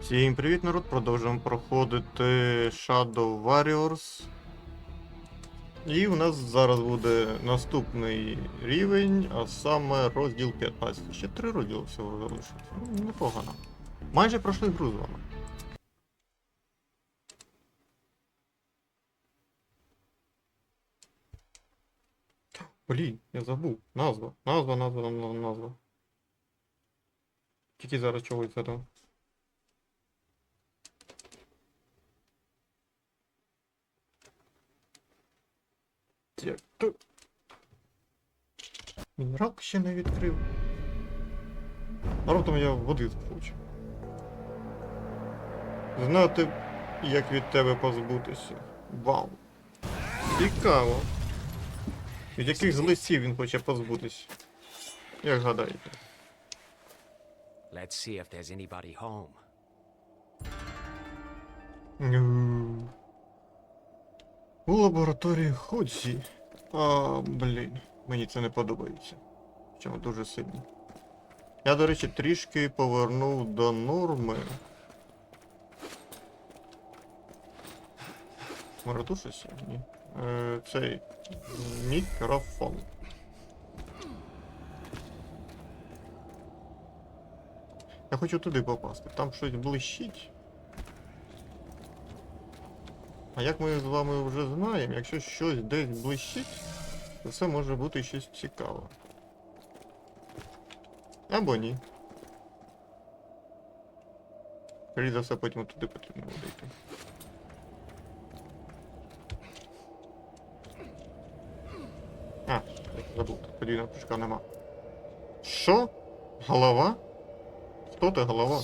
Всім привіт, народ! Продовжуємо проходити Shadow Warriors. І у нас зараз буде наступний рівень, а саме розділ 15. Ще три розділи всього залишиться. Ну, непогано. Майже пройшли гру з вами. Блін, я забув. Назва. Назва, назва, назва. Тільки зараз чогось задав. Так, то... Мінералку ще не відкрив. А раптом я води захочу. Знати, як від тебе позбутися. Вау. Цікаво. Від яких злисів він хоче позбутися? Як гадаєте? Let's see if there's anybody home. У лабораторії Ходзі. А, блін, мені це не подобається. Чому дуже сильно. Я, до речі, трішки повернув до норми. Маратушися? Ні. Е, цей мікрофон. Я хочу туди попасти. Там щось блищить. А як ми з вами вже знаємо, якщо щось десь блищить, то це може бути щось цікаве. Або ні. Скоріше за все, потім туди потрібно буде йти. А, забув, тут подвійного прыжка нема. Що? Голова? Хто ти голова?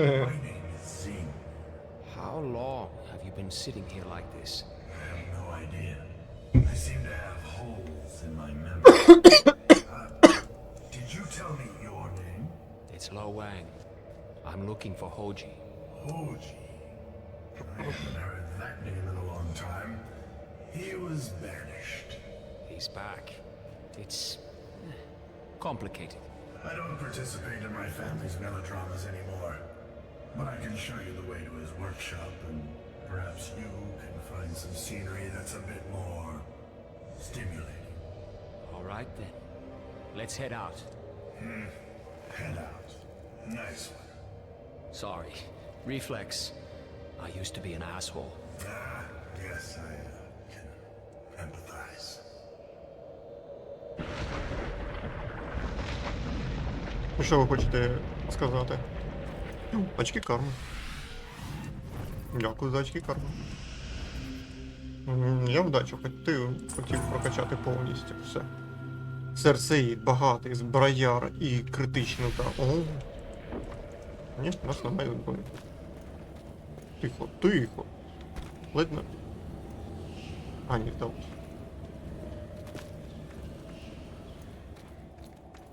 My name is Zing. How long have you been sitting here like this? I have no idea. I seem to have holes in my memory. uh, did you tell me your name? It's Lo Wang. I'm looking for Hoji. Hoji. I haven't heard that name in a long time. He was banished. He's back. It's eh, complicated. I don't participate in my family's melodramas anymore. But I can show you the way to his workshop, and perhaps you can find some scenery that's a bit more stimulating. All right then. Let's head out. Head out. Nice one. Sorry. Reflex. I used to be an asshole. Ah, yes, I uh, can empathize. Ну, Що ви хочете сказати? Очки карми. Дякую за очки карми. Я вдачу хотів, хотів прокачати повністю все. Серцеїд, багатий, зброяр і критичний удар. О. Ні, нас немає зброї. Тихо, тихо. Ледь не. А, ні, здалося.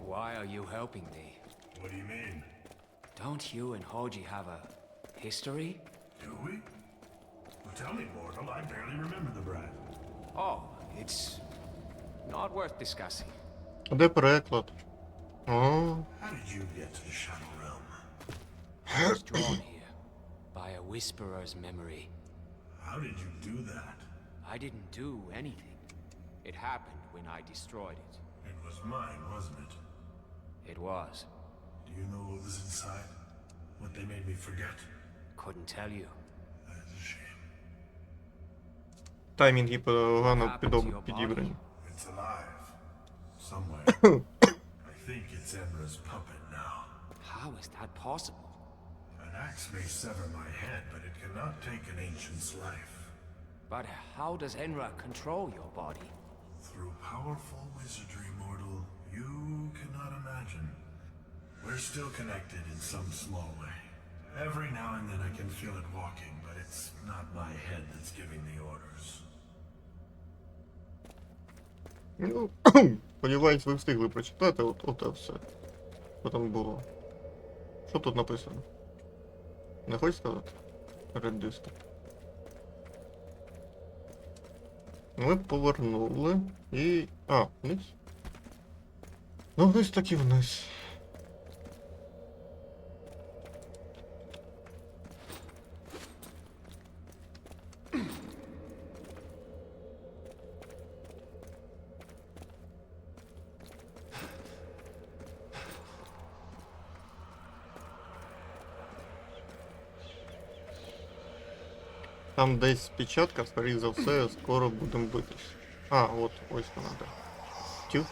Why are you helping me? What do you mean? Don't you and Hoji have a history? Do we? Well, tell me, mortal. I barely remember the brat. Oh, it's not worth discussing. А де переклад? О, How did you get to the Shadow Realm? I was drawn here by a whisperer's memory. How did you do that? I didn't do anything. It happened when I destroyed it. It was mine, wasn't it? It was. Do you know what was inside? What they made me forget? Couldn't tell you. That's a shame. таймінги погано What happened to підоб- your підібрані. It's alive. Somewhere. I think it's Emra's puppet now. How is that possible? An axe may sever my head, but it cannot take an ancient's life. But how does Enra control your body? Through powerful wizardry, mortal, you cannot imagine. We're still connected in some small way. Every now and then I can feel it walking, but it's not my head that's giving the orders. Ну, сподіваюсь, ви встигли прочитати, от, от і все. Що там було? Що тут написано? Не хочеш сказати? Редиста. Ми повернули і. А, вниз. Ну, вниз так і вниз. Там десь печатка, скоріше за все, скоро будемо битись. А, от, ось вона, да. Тю.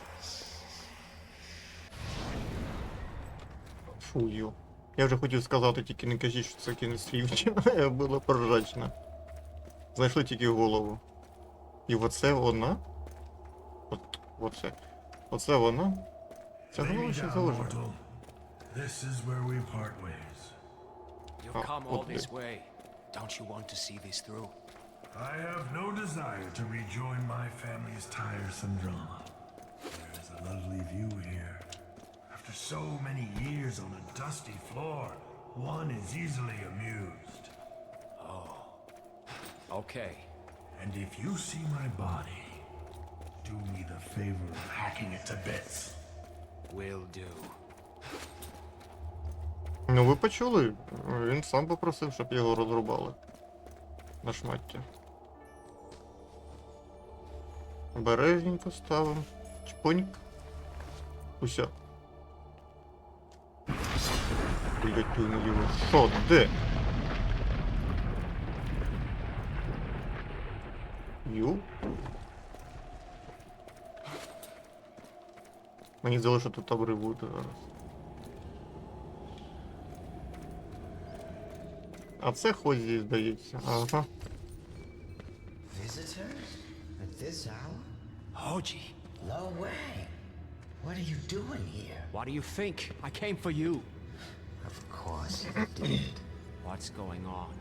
Фу, ю. Я вже хотів сказати, тільки не кажіть, що це кінець свідчення, було прожачно. Знайшли тільки голову. І оце вона. От, оце. Оце вона. Ця голова ще down, залежить. mortal. This is where we part ways. You've come all okay. this way. Don't you want to see this through? I have no desire to rejoin my family's tiresome drama. There is a lovely view here. After so many years on a dusty floor, one is easily amused. Oh. Okay. And if you see my body, do me the favor of hacking it to bits. Will do. Ну ви почули? Він сам попросив, щоб його розрубали. На шмаття. Бережненько ставимо. Чпоньк. Уся. Блять, ти наліво. Що, де? Ю? Мені здалося, що тут табори буде зараз. А це Хозі, здається. Ага. Visitors? At this hour? Hoji, No way. What are you doing here? what do you think? I came for you. Of course you did. What's going on?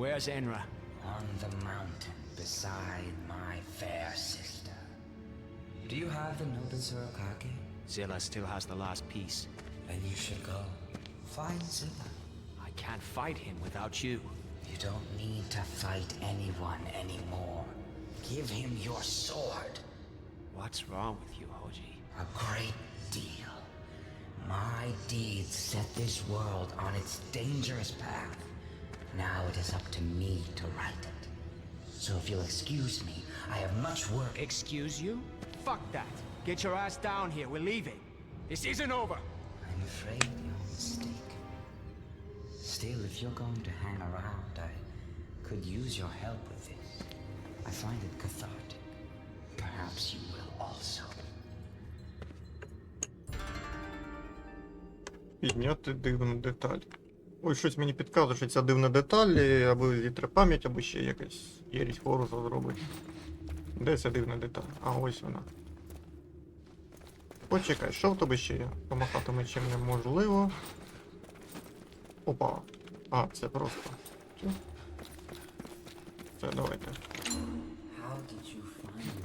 Where's Enra? On the mountain beside my fair sister. Do you have the note in Surakake? Zilla still has the last piece. Then you should go. Find Zilla. Can't fight him without you. You don't need to fight anyone anymore. Give him your sword. What's wrong with you, Hoji? A great deal. My deeds set this world on its dangerous path. Now it is up to me to right it. So if you'll excuse me, I have much work. Excuse you? Fuck that. Get your ass down here. We're leaving. This isn't over. I'm afraid you're mistaken. Still, if you're going to hang around, I could use your help with this. I find it cathartic. Perhaps you will also. Підняти дивну деталь. Ой, щось мені підказує, що ця дивна деталь, або вітре пам'ять, або ще якась єрість Хоруса зробить. Де ця дивна деталь? А ось вона. Почекай, що в тебе ще є? Помахати мечем неможливо. Опа. А, це просто. Цю. Це давайте. How did you find me?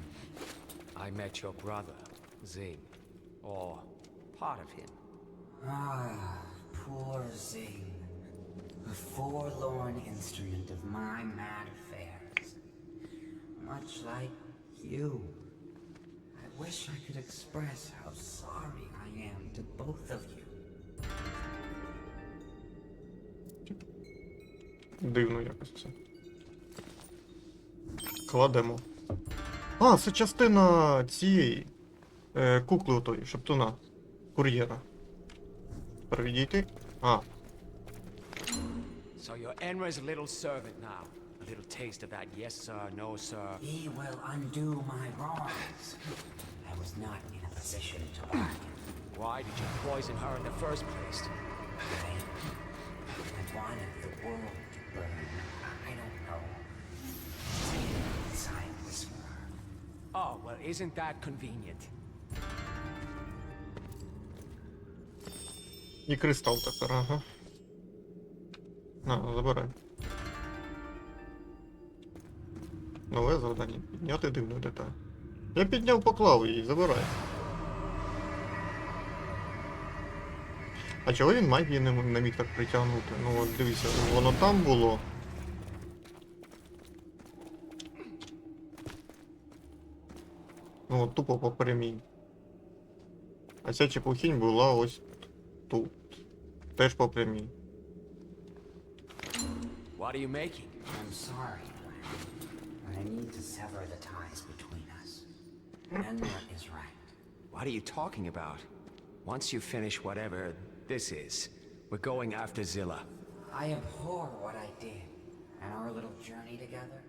I met your brother, Zing. Or part of him. Ah, poor Zing. A forlorn instrument of my mad affairs. Much like you. I wish I could express how sorry I am to both of you. Дивно якось це. Кладемо. А, це частина цієї е, кукли отої, шептуна. Кур'єра. Тепер відійти. А, So you're Enra's little servant now. A little taste of that yes sir, no sir. He will undo my wrongs. I was not in a position to bargain. Why did you poison her in the first place? I, I wanted the world Oh, well, isn't that convenient? і кристал тепер, ага. На, забирай. Нове завдання. Підняти дивну деталь. Я підняв поклав її, забирай. А чого він магії не, не міг так притягнути? Ну от дивіться, воно там було. Ну, от тупо по прямій. А ця чепухінь була ось тут. Теж по прямій. What are you making? I'm sorry, Glenn, but I need to sever the ties between us. Enra is right. What are you talking about? Once you finish whatever this is, we're going after Zilla. I abhor what I did and our little journey together.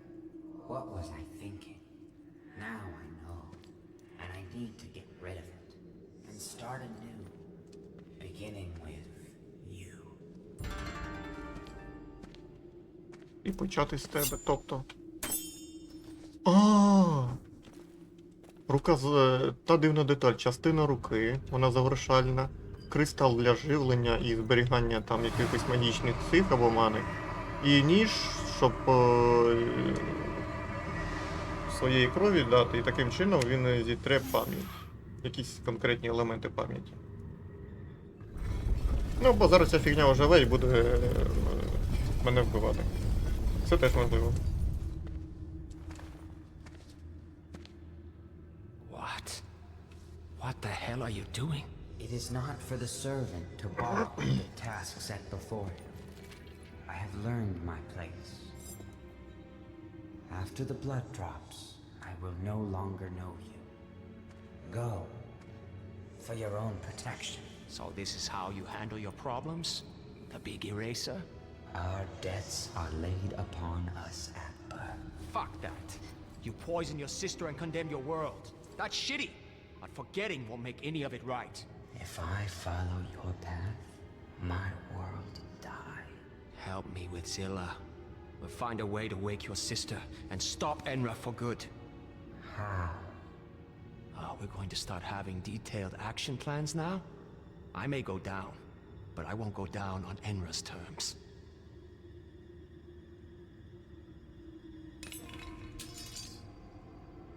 What was I thinking? Now need to get rid of it and start anew, beginning with you. І почати з тебе, тобто. А. Рука з. е, Та дивна деталь, частина руки, вона завершальна. Кристал для живлення і зберігання там якихось магічних цих або мани. І ніж, щоб е, своєї крові дати, і таким чином він зітре пам'ять. Якісь конкретні елементи пам'яті. Ну, бо зараз ця фігня оживе і буде е, мене вбивати. Це теж можливо. What? What the hell are you doing? It is not for the servant to borrow the task set before him. I have learned my place. After the blood drops, I will no longer know you. Go. For your own protection. So this is how you handle your problems? The big eraser? Our debts are laid upon us at birth. Fuck that. You poison your sister and condemn your world. That's shitty. But forgetting won't make any of it right. If I follow your path, my world will die. Help me with Zilla. We'll find a way to wake your sister and stop Enra for good. How? Oh, we're going to start having detailed action plans now? I may go down, but I won't go down on Enra's terms.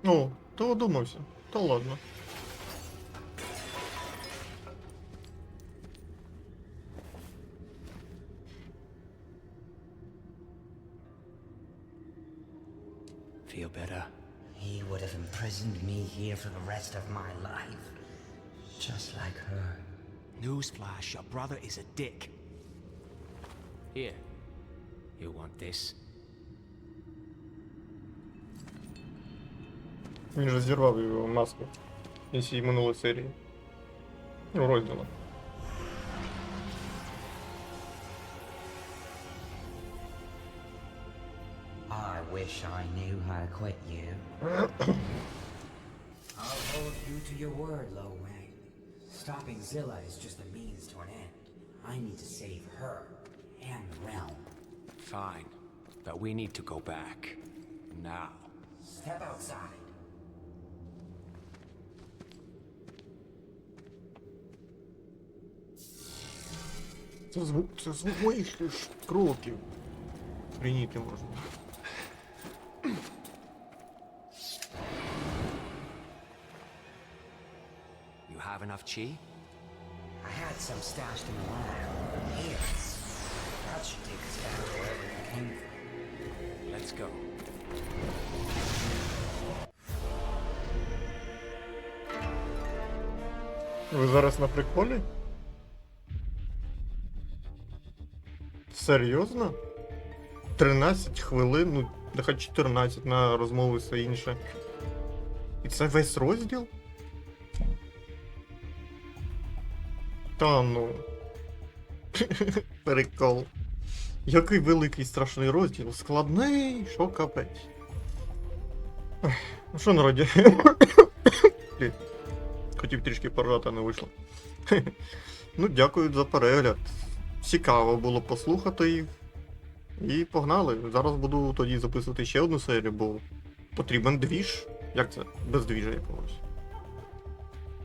О, то одумався. Та ладно. Feel better? He would have imprisoned me here for the rest of my life. Just like her. Newsflash, your brother is a dick. Here. You want this? Він же зірвав його маску. Із її минулої серії. Ну, розділу. wish I knew how to quit you. I'll hold you to your word, Lo Wang. Stopping Zilla is just a means to an end. I need to save her and the realm. Fine. But we need to go back. Now. Step outside. Це звук, це звук моїх ж кроків. Прийняти можна. From. Let's go. Ви зараз на приколі? Серйозно? 13 хвилин, ну, нехай 14 на розмови все інше. І це весь розділ? Та ну. Прикол. Який великий страшний розділ. Складний, що капець. Ну що, народі? Хотів трішки поржати, не вийшло. ну, дякую за перегляд. Цікаво було послухати їх. І погнали. Зараз буду тоді записувати ще одну серію, бо потрібен двіж. Як це? Без двіжа якогось.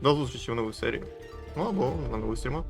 До зустрічі в новій серії. Ну або на стрімах.